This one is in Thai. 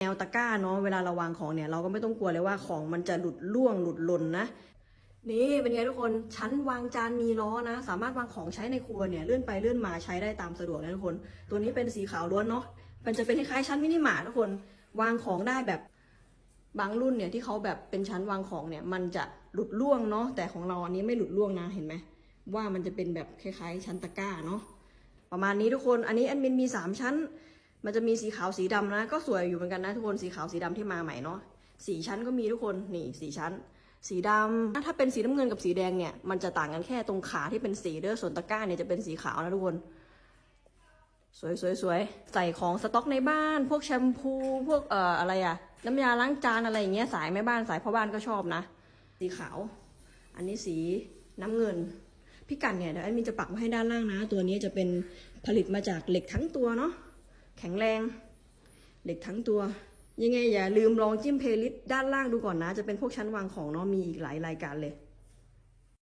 แนวตะกร้าเนาะเวลาเราวางของเนี่ยเราก็ไม่ต้องกลัวเลยว่าของมันจะหลุดล่วงหลุดหล่นนะนี่เป็นไงทุกคนชั้นวางจานมีล้อนะ สามารถวางของใช้ในครัวเนี่ยเลื่อนไปเลื่อนมาใช้ได้ตามสะดวกนะทุกคน ตัวนี้เป็นสีขาวล้วนเนาะมันจะเป็นคล้ายๆชั้นมินิมาร์ททุกคนวางของได้แบบบางรุ่นเนี่ยที่เขาแบบเป็นชั้นวางของเนี่ยมันจะหลุดล่วงเนาะแต่ของเราอันนี้ไม่หลุดล่วงนะเห็นไหมว่ามันจะเป็นแบบคล้ายๆ ชั้นตะกร้าเนาะประมาณนี้ทุกคนอันนี้แอดมินมีสามชั้น มันจะมีสีขาวสีดำนะ ก็สวยอยู่เหมือนกันนะทุกคนสีขาวสีดำที่มาใหม่เนาะสีชั้นก็มีทุกคนนี่สีชั้น สีดำถ้าเป็นสีน้ำเงินกับสีแดงเนี่ยมันจะต่างกันแค่ตรงขาที่เป็นสีเด้อส่วนตะกร้าเนี่ยจะเป็นสีขาวนะทุกคนสวยสวยสวยใส่ของสต็อกในบ้าน พวกแชมพู พวกเอ่ออะไรอะน้ำยาล้างจานอะไรอย่างเงี้ยสายแม่บ้านสายพ่อบ้านก็ชอบนะ สีขาว อันนี้สีน้ำเงิน พี่กันเนี่ยเดี๋ยวแอดมินจะปักไว้ให้ด้านล่างนะ ตัวนี้จะเป็นผลิตมาจากเหล็กทั้งตัวเนาะ แข็งแรง เหล็กทั้งตัว ยังไงอย่าลืมลองจิ้มเพลย์ลิสต์ด้านล่างดูก่อนนะ จะเป็นพวกชั้นวางของเนาะมีอีกหลายรายการเลย